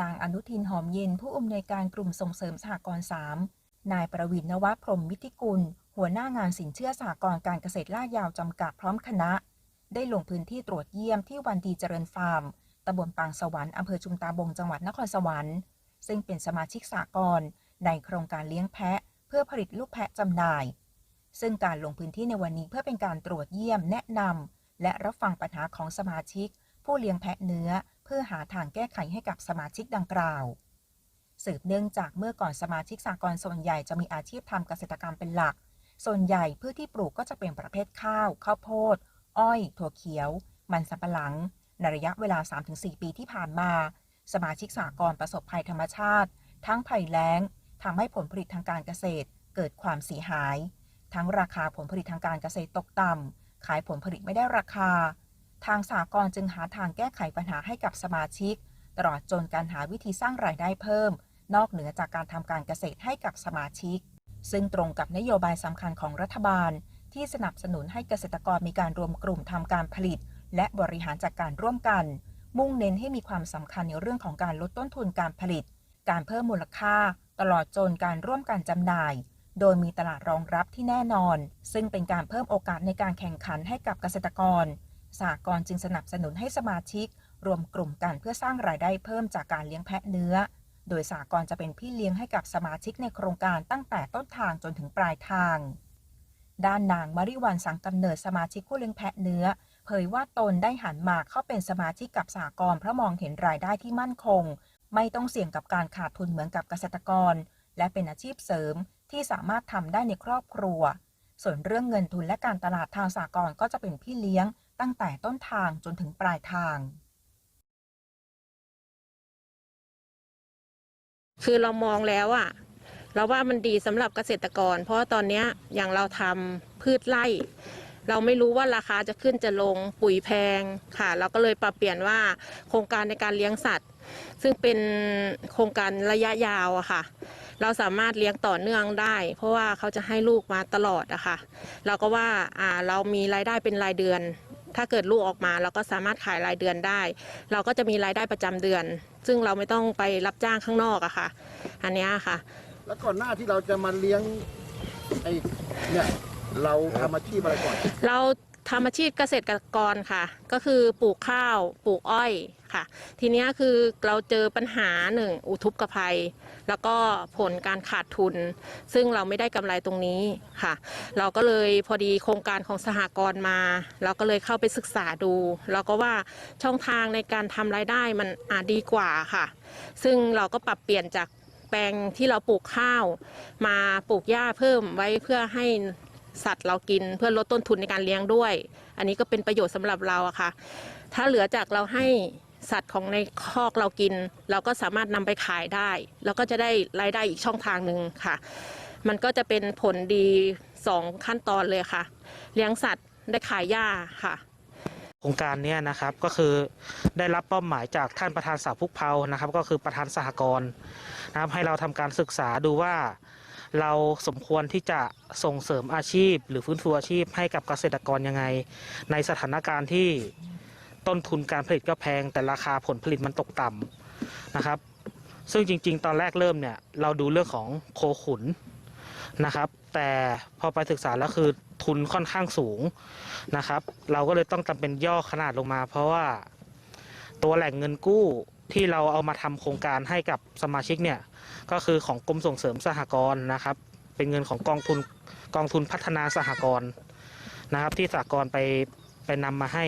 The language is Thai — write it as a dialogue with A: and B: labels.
A: นางอนุทินหอมเย็นผู้อำนวยการกลุ่มส่งเสริมสหกรณ์ 3 นายประวินนวัพรหมวิทิกุล หัวหน้างานสินเชื่อสหกรณ์การเกษตรลาดยาวจำกัดพร้อมคณะ ได้ลงพื้นที่ตรวจเยี่ยมที่วันดีเจริญฟาร์มตำบลปางสวรรค์อำเภอชุมตาบงจังหวัดนครสวรรค์ ซึ่งเป็นสมาชิกสหกรณ์ในโครงการเลี้ยงแพะ เพื่อผลิตลูกแพะจำหน่าย ซึ่งการลงพื้นที่ในวันนี้เพื่อเป็นการตรวจเยี่ยมแนะนำและรับฟังปัญหาของสมาชิก ผู้เลี้ยงแพะเนื้อ เพื่อหาทางแก้ไขให้กับสมาชิกดังกล่าว สืบเนื่องจากเมื่อก่อนสมาชิกสากลส่วนใหญ่จะมีอาชีพทำเกษตรกรรมเป็นหลัก ส่วนใหญ่พืชที่ปลูกก็จะเป็นประเภทข้าว ข้าวโพด อ้อย ถั่วเขียว มันสำปะหลัง ในระยะเวลา 3-4 ปีที่ผ่านมา สมาชิกสากลประสบภัยธรรมชาติ ทั้งภัยแล้งทำให้ผลผลิตทางการเกษตร เกิดความเสียหาย ทั้งราคาผลผลิตทางการเกษตรตกต่ำขายผลผลิตไม่ได้ราคา ทางสากลจึงหาทางแก้ไขปัญหาให้กับสมาชิก ตลอดจนการหาวิธีสร้างรายได้เพิ่ม นอกเหนือจากการทำการเกษตรให้กับสมาชิก ซึ่งตรงกับนโยบายสำคัญของรัฐบาล ที่สนับสนุนให้เกษตรกรมีการรวมกลุ่มทำการผลิต และบริหารจัดการร่วมกัน มุ่งเน้นให้มีความสำคัญในเรื่องของการลดต้นทุนการผลิต การเพิ่มมูลค่า ตลอดจนการร่วมกันจำหน่ายโดยมีตลาดรองรับที่แน่นอน ซึ่งเป็นการเพิ่มโอกาสในการแข่งขันให้กับเกษตรกร สหกรณ์จึงสนับสนุนให้สมาชิก รวมกลุ่มกันเพื่อสร้างรายได้เพิ่มจากการเลี้ยงแพะเนื้อ โดยสหกรณ์จะเป็นพี่เลี้ยงให้กับสมาชิกในโครงการตั้งแต่ต้นทางจนถึงปลายทาง ด้านนางมาริวันสังกำเนิดสมาชิกผู้เลี้ยงแพะเนื้อ เผยว่าตนได้หันมาเข้าเป็นสมาชิกกับสหกรณ์เพราะมองเห็นรายได้ที่มั่นคง ไม่ต้องเสี่ยงกับการขาดทุนเหมือนกับเกษตรกร และเป็นอาชีพเสริมที่สามารถทำได้ในครอบครัว ส่วนเรื่องเงินทุนและการตลาดทางสหกรก็จะเป็นพี่เลี้ยง ตั้งแต่ต้นทางจนถึงปลายทาง
B: คือเรามองแล้วอะเราว่ามันดีสำหรับเกษตรกร เพราะตอนนี้อย่างเราทำพืชไร่ เราไม่รู้ว่าราคาจะขึ้นจะลงปุ๋ยแพงค่ะ เราก็เลยปรับเปลี่ยนว่าโครงการในการเลี้ยงสัตว์ ซึ่งเป็นโครงการระยะยาวอะค่ะ เราสามารถเลี้ยงต่อเนื่องได้ เพราะว่าเขาจะให้ลูกมาตลอดอะค่ะ เราก็ว่าอ่าเรามีรายได้เป็นรายเดือน ถ้าเกิดลูกออกมาเราก็สามารถขายรายเดือนได้ เราก็จะมีรายได้ประจำเดือน ซึ่งเราไม่ต้องไปรับจ้างข้างนอกอะค่ะ อันเนี้ยค่ะ
C: แล้วก่อนหน้าที่เราจะมาเลี้ยงไอ้เนี่ยเราทำอาชีพอะไรก่อน
B: เรา ทำอาชีพเกษตรกรค่ะ ก็คือปลูกข้าวปลูกอ้อยค่ะ ทีนี้คือเราเจอปัญหาหนึ่งอุทกภัย แล้วก็ผลการขาดทุน ซึ่งเราไม่ได้กำไรตรงนี้ค่ะ เราก็เลยพอดีโครงการของสหกรณ์มา เราก็เลยเข้าไปศึกษาดูเราก็ว่าช่องทางในการทำรายได้มันอาจดีกว่าค่ะ ซึ่งเราก็ปรับเปลี่ยนจากแปลงที่เราปลูกข้าว มาปลูกหญ้าเพิ่มไว้เพื่อให้ สัตว์เรากินเพื่อลดต้นทุนในการเลี้ยงด้วย อันนี้ก็เป็นประโยชน์สำหรับเราอะค่ะ ถ้าเหลือจากเราให้สัตว์ของในคอกเรากิน เราก็สามารถนำไปขายได้ แล้วก็จะได้รายได้อีกช่องทางหนึ่งค่ะ มันก็จะเป็นผลดีสองขั้นตอนเลยค่ะ เลี้ยงสัตว์ได้ขายหญ้าค่ะ
D: โครงการนี้นะครับก็คือได้รับเป้าหมายจากท่านประธานสาพุกเพานะครับ ก็คือประธานสหกรณ์นะครับให้เราทำการศึกษาดูว่า เราสมควรที่จะส่งเสริมอาชีพ หรือฟื้นฟูอาชีพให้กับเกษตรกรยังไง ในสถานการณ์ที่ต้นทุนการผลิตก็แพง แต่ราคาผลผลิตมันตกต่ำนะครับ ซึ่งจริง ๆ ตอนแรกเริ่มเนี่ยเราดูเรื่องของโคขุนนะครับ แต่พอไปศึกษาแล้วคือทุนค่อนข้างสูงนะครับ เราก็เลยต้องจำเป็นย่อขนาดลงมา เพราะว่าตัวแหล่งเงินกู้ที่เราเอามาทำโครงการให้กับสมาชิกเนี่ย ก็คือของกรมส่งเสริมสหกรณ์นะครับ เป็นเงินของกองทุนกองทุนพัฒนาสหกรณ์นะครับ ที่สหกรณ์ไปไปนำมาให้